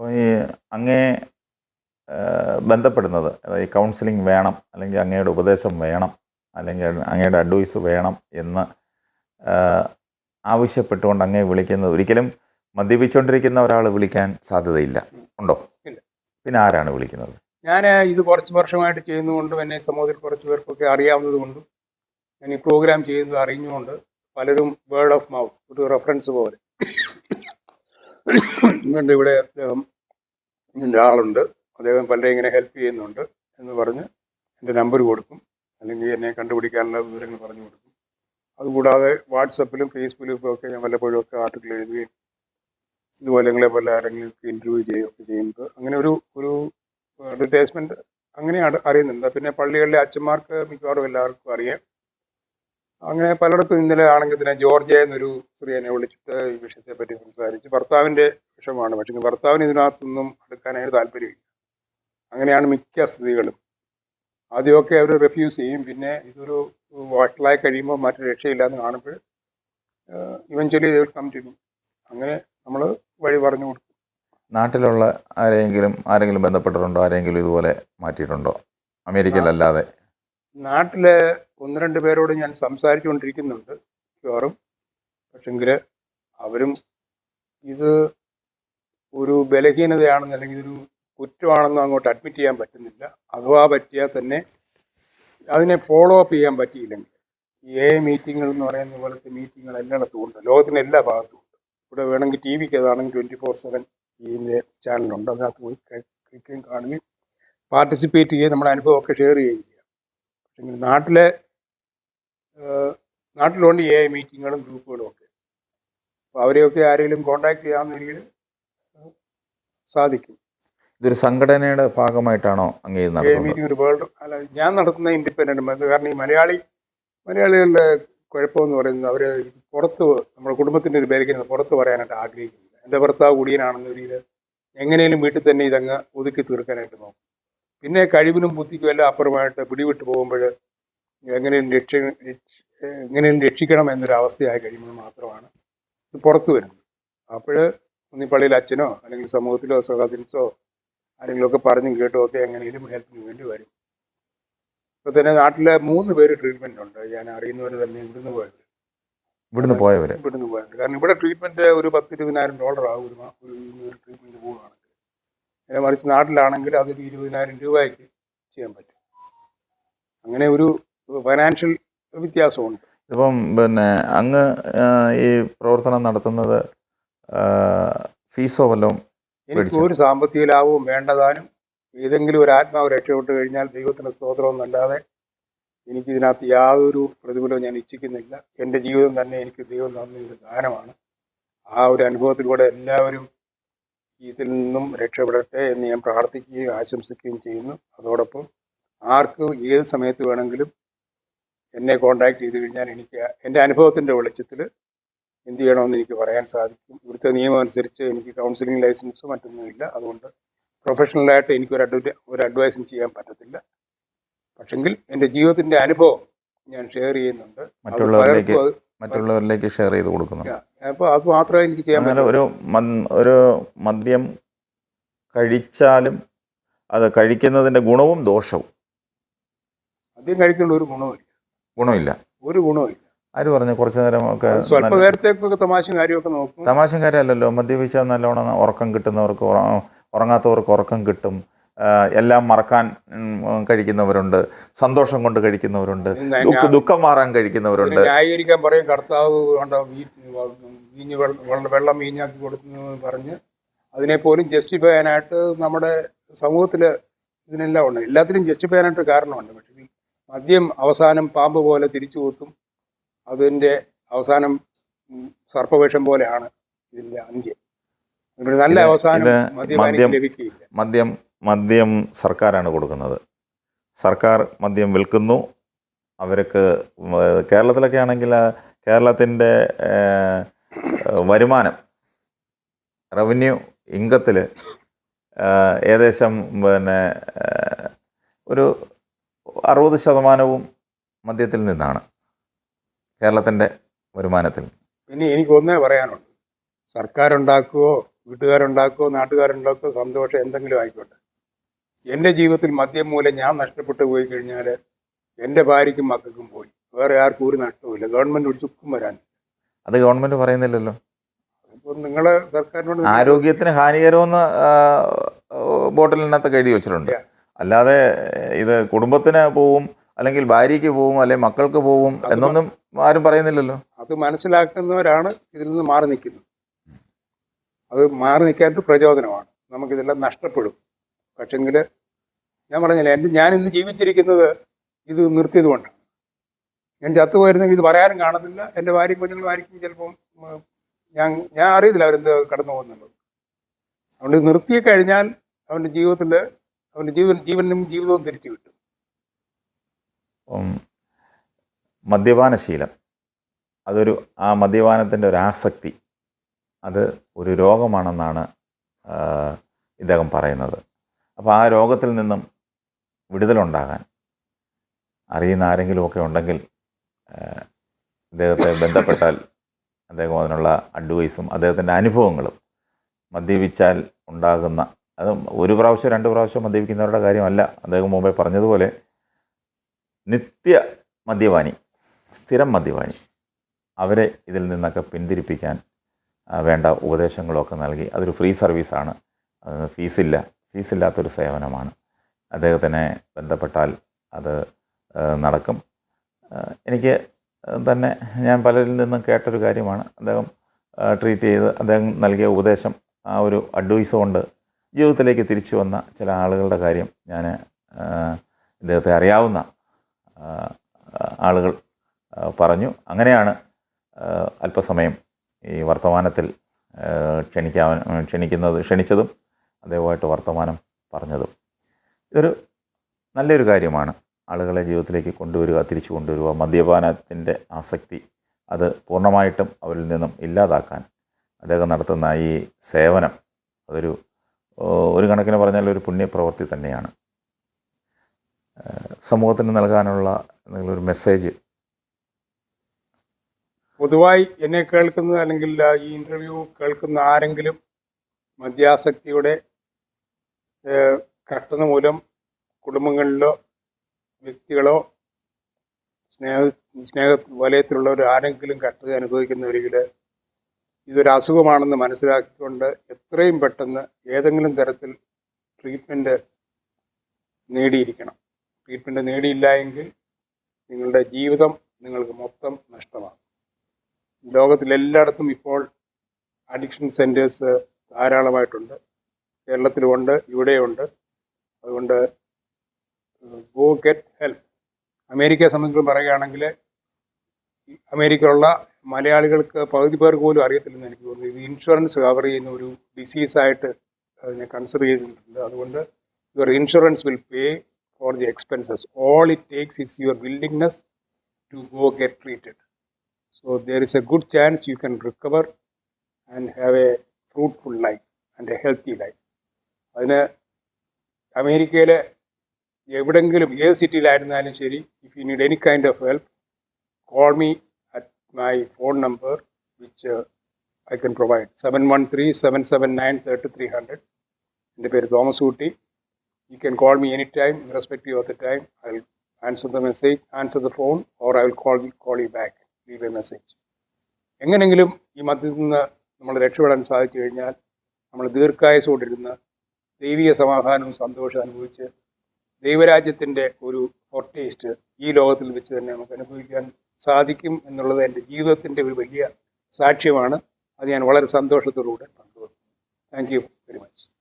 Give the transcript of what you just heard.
അപ്പോൾ ഈ അങ്ങേ ബന്ധപ്പെടുന്നത് അതായത് കൗൺസിലിംഗ് വേണം അല്ലെങ്കിൽ അങ്ങയുടെ ഉപദേശം വേണം അല്ലെങ്കിൽ അങ്ങയുടെ അഡ്വൈസ് വേണം എന്ന് ആവശ്യപ്പെട്ടുകൊണ്ട് അങ്ങേ വിളിക്കുന്നത് ഒരിക്കലും മദ്യപിച്ചുകൊണ്ടിരിക്കുന്ന ഒരാൾ വിളിക്കാൻ സാധ്യതയില്ല. ഉണ്ടോ? ഇല്ല. പിന്നെ ആരാണ് വിളിക്കുന്നത്? ഞാൻ ഇത് കുറച്ച് വർഷമായിട്ട് ചെയ്യുന്നതുകൊണ്ട് എന്നെ സമൂഹത്തിൽ കുറച്ച് പേർക്കൊക്കെ അറിയാവുന്നത് കൊണ്ടും ഞാൻ ഈ പ്രോഗ്രാം ചെയ്യുന്നത് അറിഞ്ഞുകൊണ്ട് പലരും വേർഡ് ഓഫ് മൗത്ത് ഒരു റെഫറൻസ് പോലെ. ഇവിടെ അദ്ദേഹം ഇതിന്റെ ആളുണ്ട് അദ്ദേഹം പലരെ ഇങ്ങനെ ഹെൽപ്പ് ചെയ്യുന്നുണ്ട് എന്ന് പറഞ്ഞ് എന്റെ നമ്പർ കൊടുക്കും. അല്ലെങ്കിൽ എന്നെ കണ്ടുപിടിക്കാനുള്ള വിവരങ്ങൾ പറഞ്ഞു കൊടുക്കും. അതുകൂടാതെ വാട്സപ്പിലും ഫേസ്ബുക്കിലും ഒക്കെ ഞാൻ വല്ലപ്പോഴും ഒക്കെ ആർട്ടിക്കിൾ എഴുതുകയും ഇതുപോലെ നിങ്ങളെ പോലെ ആരെങ്കിലും ഇന്റർവ്യൂ ചെയ്യുകയൊക്കെ ചെയ്യുന്നത് അങ്ങനെ ഒരു ഒരു അഡ്വർടൈസ്മെന്റ് അങ്ങനെ അറിയുന്നുണ്ട് പിന്നെ പള്ളികളിലെ അച്ഛന്മാർക്ക് മിക്കവാറും എല്ലാവർക്കും അറിയാം. അങ്ങനെ പലയിടത്തും ഇന്നലെ ആണെങ്കിൽ തന്നെ ജോർജിയ എന്നൊരു സ്ത്രീ എന്നെ വിളിച്ചിട്ട് ഈ വിഷയത്തെ പറ്റി സംസാരിച്ച്. ഭർത്താവിന്റെ വിഷമാണ് പക്ഷേ ഭർത്താവിന് ഇതിനകത്തൊന്നും എടുക്കാനായിട്ട് താല്പര്യമില്ല. അങ്ങനെയാണ് മിക്ക സ്ത്രീകളും ആദ്യമൊക്കെ അവർ റെഫ്യൂസ് ചെയ്യും. പിന്നെ ഇതൊരു വാട്ടിലായി കഴിയുമ്പോൾ മറ്റു രക്ഷയില്ലാന്ന് കാണുമ്പോൾ ഇവഞ്ച്വലി കം ടു മീ അങ്ങനെ നമ്മൾ വഴി പറഞ്ഞു കൊടുക്കും. നാട്ടിലുള്ള ആരെങ്കിലും ആരെങ്കിലും ബന്ധപ്പെട്ടിട്ടുണ്ടോ? ആരെങ്കിലും ഇതുപോലെ മാറ്റിയിട്ടുണ്ടോ? അമേരിക്കയിലല്ലാതെ. നാട്ടിലെ ഒന്ന് രണ്ട് പേരോട് ഞാൻ സംസാരിച്ചുകൊണ്ടിരിക്കുന്നുണ്ട് മിക്കവാറും. പക്ഷെങ്കിൽ അവരും ഇത് ഒരു ബലഹീനതയാണെന്ന് അല്ലെങ്കിൽ ഇതൊരു കുറ്റമാണെന്ന് അങ്ങോട്ട് അഡ്മിറ്റ് ചെയ്യാൻ പറ്റുന്നില്ല. അഥവാ പറ്റിയാൽ തന്നെ അതിനെ ഫോളോ അപ്പ് ചെയ്യാൻ പറ്റിയില്ലെങ്കിൽ. ഈ എ മീറ്റിങ്ങൾ എന്ന് പറയുന്ന പോലത്തെ മീറ്റിങ്ങുകൾ എല്ലായിടത്തും ഉണ്ട്. ലോകത്തിന്റെ എല്ലാ ഭാഗത്തും ഉണ്ട്. ഇവിടെ വേണമെങ്കിൽ ടി വിക്ക് അതാണെങ്കിൽ ട്വന്റി ഫോർ സെവൻ ഇതിന്റെ ചാനലുണ്ട് അതിനകത്ത് പോയി കേൾക്കുകയും കാണുകയും പാർട്ടിസിപ്പേറ്റ് ചെയ്യുകയും നമ്മുടെ അനുഭവമൊക്കെ ഷെയർ ചെയ്യുകയും ചെയ്യാം. പക്ഷേ നാട്ടിലെ നാട്ടിലുണ്ട് എ മീറ്റിങ്ങുകളും ഗ്രൂപ്പുകളും ഒക്കെ. അപ്പോൾ അവരെയൊക്കെ ആരെങ്കിലും കോണ്ടാക്ട് ചെയ്യാമെന്നെങ്കിൽ സാധിക്കും. ഇതൊരു സംഘടനയുടെ ഭാഗമായിട്ടാണോ നടത്തുന്നത് മീറ്റിംഗ് ഒരു വേൾഡ് അല്ല ഞാൻ നടത്തുന്ന ഇൻഡിപെൻഡന്റ് കാരണം ഈ മലയാളി മലയാളികളുടെ കുഴപ്പമെന്ന് പറയുന്നത് അവർ പുറത്ത് നമ്മുടെ കുടുംബത്തിന്റെ ഒരു പേരിക്കുന്നത് പുറത്ത് പറയാനായിട്ട് ആഗ്രഹിക്കുന്നില്ല. എന്റെ ഭർത്താവ് കുടിയനാണെന്ന രീതിയിൽ എങ്ങനെയും വീട്ടിൽ തന്നെ ഇതങ്ങ് ഒതുക്കി തീർക്കാനായിട്ട് നോക്കും. പിന്നെ കഴിവിനും ബുദ്ധിക്കും എല്ലാം അപ്പുറമായിട്ട് പിടിവിട്ട് പോകുമ്പോൾ എങ്ങനെയും രക്ഷ എങ്ങനെയും രക്ഷിക്കണം എന്നൊരവസ്ഥയായി കഴിയുമ്പോൾ മാത്രമാണ് ഇത് പുറത്തു വരുന്നത്. അപ്പോൾ ഒന്നി പള്ളിയിൽ അച്ഛനോ അല്ലെങ്കിൽ സമൂഹത്തിലോ സഹസിൻസോ ആരെങ്കിലുമൊക്കെ പറഞ്ഞും കേട്ടോ ഒക്കെ എങ്ങനെയും ഹെൽപ്പിന് വേണ്ടി വരും. ഇപ്പൊ തന്നെ നാട്ടിലെ മൂന്ന് പേര് ട്രീറ്റ്മെന്റ് ഉണ്ട്. ഞാൻ അറിയുന്നവർ തന്നെ ഇവിടുന്ന് പോയത് ഇവിടുന്ന് പോയവര്? ഇവിടുന്ന് പോയത് കാരണം ഇവിടെ ട്രീറ്റ്മെന്റ് ഒരു പത്ത് ഇരുപതിനായിരം ഡോളർ ആകും ഒരു ഒരു ട്രീറ്റ്മെന്റ് പോവുകയാണെങ്കിൽ. നേരെ മറിച്ച് നാട്ടിലാണെങ്കിൽ അതൊരു ഇരുപതിനായിരം രൂപയ്ക്ക് ചെയ്യാൻ പറ്റും. അങ്ങനെ ഒരു ഫൈനാൻഷ്യൽ വ്യത്യാസമുണ്ട്. ഇപ്പം പിന്നെ അങ്ങ് ഈ പ്രവർത്തനം നടത്തുന്നത് ഫീസോ വല്ലതും എനിക്ക് ഒരു സാമ്പത്തിക ലാഭവും വേണ്ടതാനും ഏതെങ്കിലും ഒരു ആത്മാവ് രക്ഷപ്പെട്ട് കഴിഞ്ഞാൽ ദൈവത്തിന് സ്തോത്രം എന്നല്ലാതെ എനിക്കിതിനകത്ത് യാതൊരു പ്രതിഫലവും ഞാൻ ഇച്ഛിക്കുന്നില്ല. എന്റെ ജീവിതം തന്നെ എനിക്ക് ദൈവം തന്ന ഒരു ദാനമാണ്. ആ ഒരു അനുഭവത്തിലൂടെ എല്ലാവരും ഇതിൽ നിന്നും രക്ഷപ്പെടട്ടെ എന്ന് ഞാൻ പ്രാർത്ഥിക്കുകയും ആശംസിക്കുകയും ചെയ്യുന്നു. അതോടൊപ്പം ആർക്ക് ഏത് സമയത്ത് വേണമെങ്കിലും എന്നെ കോണ്ടാക്ട് ചെയ്ത് കഴിഞ്ഞാൽ എനിക്ക് എന്റെ അനുഭവത്തിന്റെ വെളിച്ചത്തിൽ എന്ത് ചെയ്യണമെന്ന് എനിക്ക് പറയാൻ സാധിക്കും. ഇവിടുത്തെ നിയമം അനുസരിച്ച് എനിക്ക് കൗൺസിലിംഗ് ലൈസൻസോ മറ്റൊന്നും ഇല്ല. അതുകൊണ്ട് പ്രൊഫഷണലായിട്ട് എനിക്കൊരു അഡ്വ ഒരു അഡ്വൈസും ചെയ്യാൻ പറ്റത്തില്ല. പക്ഷെങ്കിൽ എന്റെ ജീവിതത്തിന്റെ അനുഭവം ഞാൻ ഷെയർ ചെയ്യുന്നുണ്ട്. മറ്റുള്ളവരിലേക്ക് മറ്റുള്ളവരിലേക്ക് ഷെയർ ചെയ്ത് കൊടുക്കുന്നു. അപ്പോൾ അത് മാത്രമേ എനിക്ക് ചെയ്യാൻ ഒരു ഒരു മദ്യം കഴിച്ചാലും അത് കഴിക്കുന്നതിന്റെ ഗുണവും ദോഷവും. മദ്യം കഴിക്കുന്ന ഒരു ഗുണവുമില്ല. ഗുണമില്ല. ഒരു ഗുണമില്ല ആര് പറഞ്ഞു? കുറച്ചു നേരം ഒക്കെ സ്വല്പ നേരത്തേക്കൊക്കെ തമാശയും കാര്യമൊക്കെ നോക്കും. തമാശയും കാര്യമല്ലല്ലോ. മദ്യപിച്ചാൽ നല്ലോണം ഉറക്കം കിട്ടുന്നവർക്ക് ഉറങ്ങാത്തവർക്ക് ഉറക്കം കിട്ടും. എല്ലാം മറക്കാൻ കഴിക്കുന്നവരുണ്ട്. സന്തോഷം കൊണ്ട് കഴിക്കുന്നവരുണ്ട്. ദുഃഖ- മാറാൻ കഴിക്കുന്നവരുണ്ട്. ന്യായീകരിക്കാൻ പറയും കർത്താവ് കണ്ട വീഞ്ഞ് വെള്ളം വീഞ്ഞാക്കി കൊടുക്കുന്നു പറഞ്ഞ് അതിനെപ്പോലും ജസ്റ്റിഫൈ ചെയ്യാനായിട്ട് നമ്മുടെ സമൂഹത്തിൽ ഇതിനെല്ലാം ഉണ്ട്. എല്ലാത്തിനും ജസ്റ്റിഫൈ ചെയ്യാനായിട്ട് കാരണമുണ്ട്. പക്ഷേ മദ്യം അവസാനം പാമ്പ് പോലെ തിരിച്ചു കൂത്തും. അതിന്റെ അവസാനം സർപ്പവേഷം പോലെയാണ് ഇതിന്റെ അന്ത്യം. ഒരു നല്ല അവസാനം മദ്യം- ലഭിക്കുകയില്ല. മദ്യം മദ്യം സർക്കാരാണ് കൊടുക്കുന്നത്. സർക്കാർ മദ്യം വിൽക്കുന്നു. അവർക്ക് കേരളത്തിലൊക്കെ ആണെങ്കിൽ കേരളത്തിന്റെ വരുമാനം റവന്യൂ ഇംഗത്തിൽ ഏകദേശം പിന്നെ ഒരു അറുപത് ശതമാനവും മദ്യത്തിൽ നിന്നാണ് കേരളത്തിന്റെ വരുമാനത്തിൽ. പിന്നെ എനിക്ക് ഒന്നേ പറയാനുള്ളൂ. സർക്കാരുണ്ടാക്കുകയോ വീട്ടുകാരുണ്ടാക്കുകയോ നാട്ടുകാരുണ്ടാക്കുകയോ നാട്ടുകാരുണ്ടാക്കോ സന്തോഷം എന്തെങ്കിലും ആയിക്കോട്ടെ. എന്റെ ജീവിതത്തിൽ മദ്യം മൂലം ഞാൻ നഷ്ടപ്പെട്ടു പോയി കഴിഞ്ഞാൽ എന്റെ ഭാര്യയ്ക്കും മക്കൾക്കും പോയി. വേറെ ആർക്കും ഒരു നഷ്ടവുമില്ല. ഗവൺമെന്റ് ഒരു ചുക്കും വരാൻ അത് ഗവൺമെന്റ് പറയുന്നില്ലല്ലോ. ഇപ്പം നിങ്ങൾ സർക്കാരിനോട് ആരോഗ്യത്തിന് ഹാനികരമെന്ന് ബോട്ടിലിനകത്ത് എഴുതി വെച്ചിട്ടുണ്ട്. അല്ലാതെ ഇത് കുടുംബത്തിന് പോവും അല്ലെങ്കിൽ ഭാര്യയ്ക്ക് പോവും അല്ലെങ്കിൽ മക്കൾക്ക് പോവും എന്നൊന്നും ആരും പറയുന്നില്ലല്ലോ. അത് മനസ്സിലാക്കുന്നവരാണ് ഇതിൽ നിന്ന് മാറി നിൽക്കുന്നത്. അത് മാറി നിൽക്കാൻ ഒരു പ്രചോദനമാണ്. നമുക്കിതെല്ലാം നഷ്ടപ്പെടും. പക്ഷെങ്കിൽ ഞാൻ പറഞ്ഞില്ല എന്റെ ഞാൻ ഇന്ന് ജീവിച്ചിരിക്കുന്നത് ഇത് നിർത്തിയത് കൊണ്ടാണ്. ഞാൻ ചത്തുപോയിരുന്നെങ്കിൽ ഇത് പറയാനും കാണുന്നില്ല. എന്റെ ഭാര്യയും കുഞ്ഞുങ്ങളും ആയിരിക്കും ചിലപ്പം ഞാൻ ഞാൻ അറിയത്തില്ല അവരെന്ത് കടന്നു പോകുന്നുള്ളത് അതുകൊണ്ട് നിർത്തി കഴിഞ്ഞാൽ അവന്റെ ജീവിതത്തിൽ അവന്റെ ജീവൻ ജീവനും ജീവിതവും തിരിച്ചു കിട്ടും. മദ്യപാനശീലം അതൊരു ആ മദ്യപാനത്തിന്റെ ഒരു ആസക്തി അത് ഒരു രോഗമാണെന്നാണ് ഇദ്ദേഹം പറയുന്നത്. അപ്പോൾ ആ രോഗത്തിൽ നിന്നും വിടുതലുണ്ടാകാൻ അറിയുന്ന ആരെങ്കിലുമൊക്കെ ഉണ്ടെങ്കിൽ അദ്ദേഹത്തെ ബന്ധപ്പെട്ടാൽ അദ്ദേഹം അതിനുള്ള അഡ്വൈസും അദ്ദേഹത്തിന്റെ അനുഭവങ്ങളും മദ്യപിച്ചാൽ ഉണ്ടാകുന്ന അത് ഒരു പ്രാവശ്യം രണ്ട് പ്രാവശ്യം മദ്യപിക്കുന്നവരുടെ കാര്യമല്ല. അദ്ദേഹം മുമ്പേ പറഞ്ഞതുപോലെ നിത്യ മദ്യപാനി സ്ഥിരം മദ്യപാനി അവരെ ഇതിൽ നിന്നൊക്കെ പിന്തിരിപ്പിക്കാൻ വേണ്ട ഉപദേശങ്ങളൊക്കെ നൽകി. അതൊരു ഫ്രീ സർവീസാണ്. ഫീസില്ല ഫീസില്ലാത്തൊരു സേവനമാണ്. അദ്ദേഹത്തിനെ ബന്ധപ്പെട്ടാൽ അത് നടക്കും. എനിക്ക് തന്നെ ഞാൻ പലരിൽ നിന്നും കേട്ടൊരു കാര്യമാണ്. അദ്ദേഹം ട്രീറ്റ് ചെയ്ത് അദ്ദേഹം നൽകിയ ഉപദേശം ആ ഒരു അഡ്വൈസ് കൊണ്ട് ജീവിതത്തിലേക്ക് തിരിച്ചു വന്ന ചില ആളുകളുടെ കാര്യം ഞാൻ ഇദ്ദേഹത്തെ അറിയാവുന്ന ആളുകൾ പറഞ്ഞു. അങ്ങനെയാണ് അല്പസമയം ഈ വർത്തമാനത്തിൽ ക്ഷണിക്കാൻ ക്ഷണിക്കുന്നത് ക്ഷണിച്ചതും അദ്ദേഹമായിട്ട് വർത്തമാനം പറഞ്ഞതും. ഇതൊരു നല്ലൊരു കാര്യമാണ്. ആളുകളെ ജീവിതത്തിലേക്ക് കൊണ്ടുവരിക തിരിച്ചു കൊണ്ടുവരിക മദ്യപാനത്തിന്റെ ആസക്തി അത് പൂർണമായിട്ടും അവരിൽ നിന്നും ഇല്ലാതാക്കാൻ അദ്ദേഹം നടത്തുന്ന ഈ സേവനം അതൊരു ഒരു കണക്കിന് പറഞ്ഞാൽ ഒരു പുണ്യപ്രവൃത്തി തന്നെയാണ്. സമൂഹത്തിന് നൽകാനുള്ള എന്തെങ്കിലും ഒരു മെസ്സേജ് പൊതുവായി എന്നെ കേൾക്കുന്നത് അല്ലെങ്കിൽ ഈ ഇന്റർവ്യൂ കേൾക്കുന്ന ആരെങ്കിലും മദ്യാസക്തിയുടെ ഏഹ്, കട്ടണ മൂലം കുടുംബങ്ങളിലോ വ്യക്തികളോ സ്നേഹ സ്നേഹ വലയത്തിലുള്ളവർ ആരെങ്കിലും കട്ടത അനുഭവിക്കുന്നവരിൽ ഇതൊരു അസുഖമാണെന്ന് മനസ്സിലാക്കിക്കൊണ്ട് എത്രയും പെട്ടെന്ന് ഏതെങ്കിലും തരത്തിൽ ട്രീറ്റ്മെന്റ് നേടിയിരിക്കണം. ട്രീറ്റ്മെന്റ് നേടിയില്ല എങ്കിൽ നിങ്ങളുടെ ജീവിതം നിങ്ങൾക്ക് മൊത്തം നഷ്ടമാണ് ലോകത്തിലെല്ലായിടത്തും ഇപ്പോൾ അഡിക്ഷൻ സെന്റേഴ്സ് ധാരാളമായിട്ടുണ്ട്. കേരളത്തിലുമുണ്ട് ഇവിടെയുണ്ട്. അതുകൊണ്ട് ഗോ ഗെറ്റ് ഹെൽപ്പ് അമേരിക്കയെ സംബന്ധിച്ച് പറയുകയാണെങ്കിൽ അമേരിക്കയിലുള്ള മലയാളികൾക്ക് പകുതി പേർക്ക് പോലും അറിയത്തില്ലെന്ന് എനിക്ക് തോന്നുന്നു. ഇത് ഇൻഷുറൻസ് കവർ ചെയ്യുന്ന ഒരു ഡിസീസായിട്ട് അതിനെ കൺസിഡർ ചെയ്തിട്ടുണ്ട്. അതുകൊണ്ട് your insurance will pay for the expenses all it takes is your willingness to go get treated so there is a good chance you can recover and have a fruitful life and a healthy life അതിന് അമേരിക്കയിലെ എവിടെങ്കിലും ഏത് സിറ്റിയിലായിരുന്നാലും ശരി if you need any kind of help call me can provide seven one three seven seven nine thirty three hundred എന്റെ പേര് Thomas Ooty. You can call me any time irrespective of the time I will answer the message answer the phone or I will call call you back leave a message എങ്ങനെങ്കിലും ഈ മദ്യത്തിൽ നിന്ന് നമ്മൾ രക്ഷപ്പെടാൻ സാധിച്ചു കഴിഞ്ഞാൽ നമ്മൾ ദീർഘായുസോടിരുന്ന് ദൈവിക സമാധാനവും സന്തോഷവും അനുഭവിച്ച് ദൈവരാജ്യത്തിന്റെ ഒരു ഫോർട്ടേസ്റ്റ് ഈ ലോകത്തിൽ വെച്ച് തന്നെ നമുക്ക് അനുഭവിക്കാൻ സാധിക്കും എന്നുള്ളത് എന്റെ ജീവിതത്തിന്റെ ഒരു വലിയ സാക്ഷ്യമാണ്. അത് ഞാൻ വളരെ സന്തോഷത്തോടുകൂടെ പങ്കുവെക്കുന്നു. Thank you very much